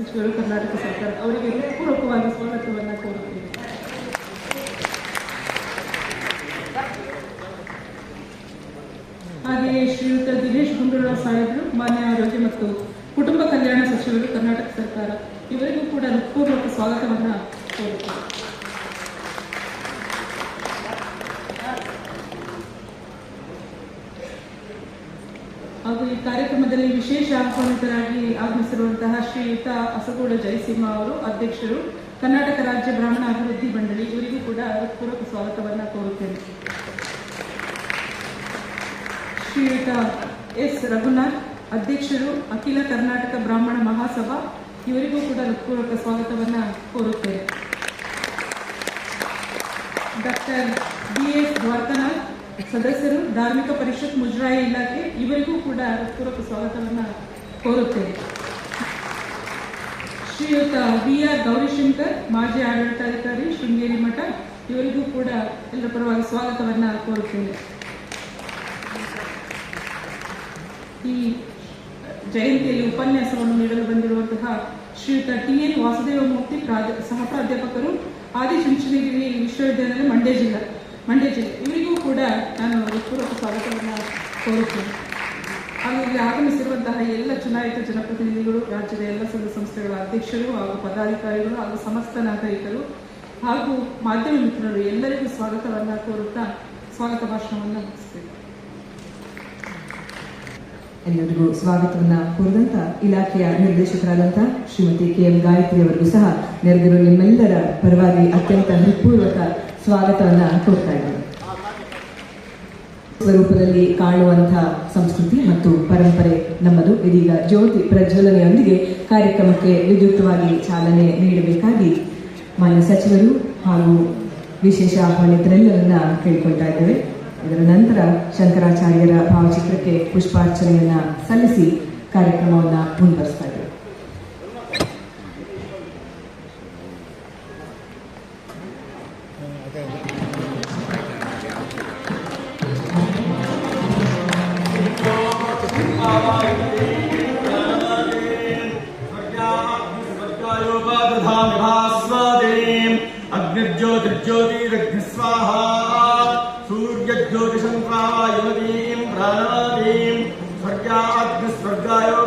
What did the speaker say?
ಸಚಿವರು ಕರ್ನಾಟಕ ಸರ್ಕಾರ ಅವರಿಗೆ ಪೂರ್ವಕವಾಗಿ ಸ್ವಾಗತವನ್ನು ಕೋರುತ್ತೇನೆ. ಹಾಗೆಯೇ ಶ್ರೀಯುತ ದಿನೇಶ್ ಗುಂಡೂರಾವ್ ಸಾಹೇಬರು, ಮಾನ್ಯ ಆರೋಗ್ಯ ಮತ್ತು ಕುಟುಂಬ ಕಲ್ಯಾಣ ಸಚಿವರು, ಕರ್ನಾಟಕ ಸರ್ಕಾರ ಇವರಿಗೂ ಕೂಡ ಹೃತ್ಪೂರ್ವಕ ಸ್ವಾಗತವನ್ನು ಕೋರುತ್ತೇನೆ. ಹಾಗೂ ಈ ಕಾರ್ಯಕ್ರಮದಲ್ಲಿ ವಿಶೇಷ ಆಹ್ವಾನಿತರಾಗಿ ಆಗಮಿಸಿರುವಂತಹ ಶ್ರೀಯುತ ಅಸಗೋಳ ಜಯಸಿಂಹ ಅವರು, ಅಧ್ಯಕ್ಷರು, ಕರ್ನಾಟಕ ರಾಜ್ಯ ಬ್ರಾಹ್ಮಣ ಅಭಿವೃದ್ಧಿ ಮಂಡಳಿ, ಇವರಿಗೂ ಕೂಡ ಹೃತ್ಪೂರ್ವಕ ಸ್ವಾಗತವನ್ನು ಕೋರುತ್ತೇನೆ. ಶ್ರೀಯುತ ಎಸ್. ರಘುನಾಥ್, ಅಧ್ಯಕ್ಷರು ಅಖಿಲ ಕರ್ನಾಟಕ ಬ್ರಾಹ್ಮಣ ಮಹಾಸಭಾ, ಇವರಿಗೂ ಕೂಡ ಹೃತ್ಪೂರ್ವಕ ಸ್ವಾಗತವನ್ನು ಕೋರುತ್ತೇನೆ. ಡಾಕ್ಟರ್ ಬಿ ಎಸ್ ದ್ವಾರಕನಾಥ್ ಸದಸ್ಯರು ಧಾರ್ಮಿಕ ಪರಿಷತ್ ಮುಜರಾಯಿ ಇಲಾಖೆ, ಇವರಿಗೂ ಕೂಡ ಹೃತ್ಪೂರ್ವಕ ಸ್ವಾಗತವನ್ನು ಕೋರುತ್ತೇನೆ. ಶ್ರೀಯುತ ವಿ ಆರ್ ಗೌರಿಶಂಕರ್, ಮಾಜಿ ಆಡಳಿತಾಧಿಕಾರಿ ಶೃಂಗೇರಿ ಮಠ, ಇವರಿಗೂ ಕೂಡ ಎಲ್ಲ ಪರವಾಗಿ ಸ್ವಾಗತವನ್ನು ಕೋರುತ್ತೇನೆ. ಈ ಜಯಂತಿಯಲ್ಲಿ ಉಪನ್ಯಾಸವನ್ನು ನೀಡಲು ಬಂದಿರುವಂತಹ ಶ್ರೀಯುತ ಟಿ ಎನ್ ವಾಸುದೇವ ಮೂರ್ತಿ ಪ್ರಾಧ್ಯ, ಸಹ ಪ್ರಾಧ್ಯಾಪಕರು, ಆದಿಚುಂಚನಗಿರಿ ವಿಶ್ವವಿದ್ಯಾಲಯ ಮಂಡ್ಯ ಜಿಲ್ಲೆ. ಮಂಡ್ಯ ಜಿಲ್ಲೆ. ಇವರಿಗೂ ಕೂಡ ನಾನು ಹೃತ್ಪೂರ್ವಕ ಸ್ವಾಗತವನ್ನು ಕೋರುತ್ತೇನೆ. ಹಾಗೂ ಇಲ್ಲಿ ಆಗಮಿಸಿರುವಂತಹ ಎಲ್ಲ ಚುನಾಯಿತ ಜನಪ್ರತಿನಿಧಿಗಳು, ರಾಜ್ಯದ ಎಲ್ಲ ಸಂಘ ಸಂಸ್ಥೆಗಳ ಅಧ್ಯಕ್ಷರು ಹಾಗೂ ಪದಾಧಿಕಾರಿಗಳು ಹಾಗೂ ಸಮಸ್ತ ನಾಗರಿಕರು ಹಾಗೂ ಮಾಧ್ಯಮ ಮಿತ್ರರು ಎಲ್ಲರಿಗೂ ಸ್ವಾಗತವನ್ನು ಕೋರುತ್ತಾ ಸ್ವಾಗತ ಭಾಷಣವನ್ನು ಮುಗಿಸ್ತೇನೆ. ಎಲ್ಲರಿಗೂ ಸ್ವಾಗತವನ್ನ ಕೋರಿದಂತ ಇಲಾಖೆಯ ನಿರ್ದೇಶಕರಾದಂತಹ ಶ್ರೀಮತಿ ಕೆ ಎಂ ಗಾಯತ್ರಿ ಅವರಿಗೂ ಸಹ ನೆರೆದಿರುವ ನಿಮ್ಮೆಲ್ಲರ ಪರವಾಗಿ ಅತ್ಯಂತ ಹೃತ್ಪೂರ್ವಕ ಸ್ವಾಗತವನ್ನ ಕೋರ್ತಾ ಇದ್ದೀನಿ. ಸ್ವರೂಪದಲ್ಲಿ ಕಾಣುವಂಥ ಸಂಸ್ಕೃತಿ ಮತ್ತು ಪರಂಪರೆ ನಮ್ಮದು. ಇದೀಗ ಜ್ಯೋತಿ ಪ್ರಜ್ವಲನೆಯೊಂದಿಗೆ ಕಾರ್ಯಕ್ರಮಕ್ಕೆ ವಿದ್ಯುಕ್ತವಾಗಿ ಚಾಲನೆ ನೀಡಬೇಕಾಗಿ ಮಾನ್ಯ ಸಚಿವರು ಹಾಗೂ ವಿಶೇಷ ಆಹ್ವಾನಿತರೆಲ್ಲರನ್ನ ಕೇಳಿಕೊಳ್ತಾ ಇದ್ದೇವೆ. ಇದರ ನಂತರ ಶಂಕರಾಚಾರ್ಯರ ಭಾವಚಿತ್ರಕ್ಕೆ ಪುಷ್ಪಾರ್ಚನೆಯನ್ನ ಸಲ್ಲಿಸಿ ಕಾರ್ಯಕ್ರಮವನ್ನು ಮುಂದುವರಿಸ್ತಾ ಇದ್ದೇವೆ. ह्रीं अग्निर्ज्योतिर्ज्योतिरग्निस्वाहा सूर्यज्योतिषं प्रावायुमतीं प्राणादीं स्वर्गाग्निस्वर्गायो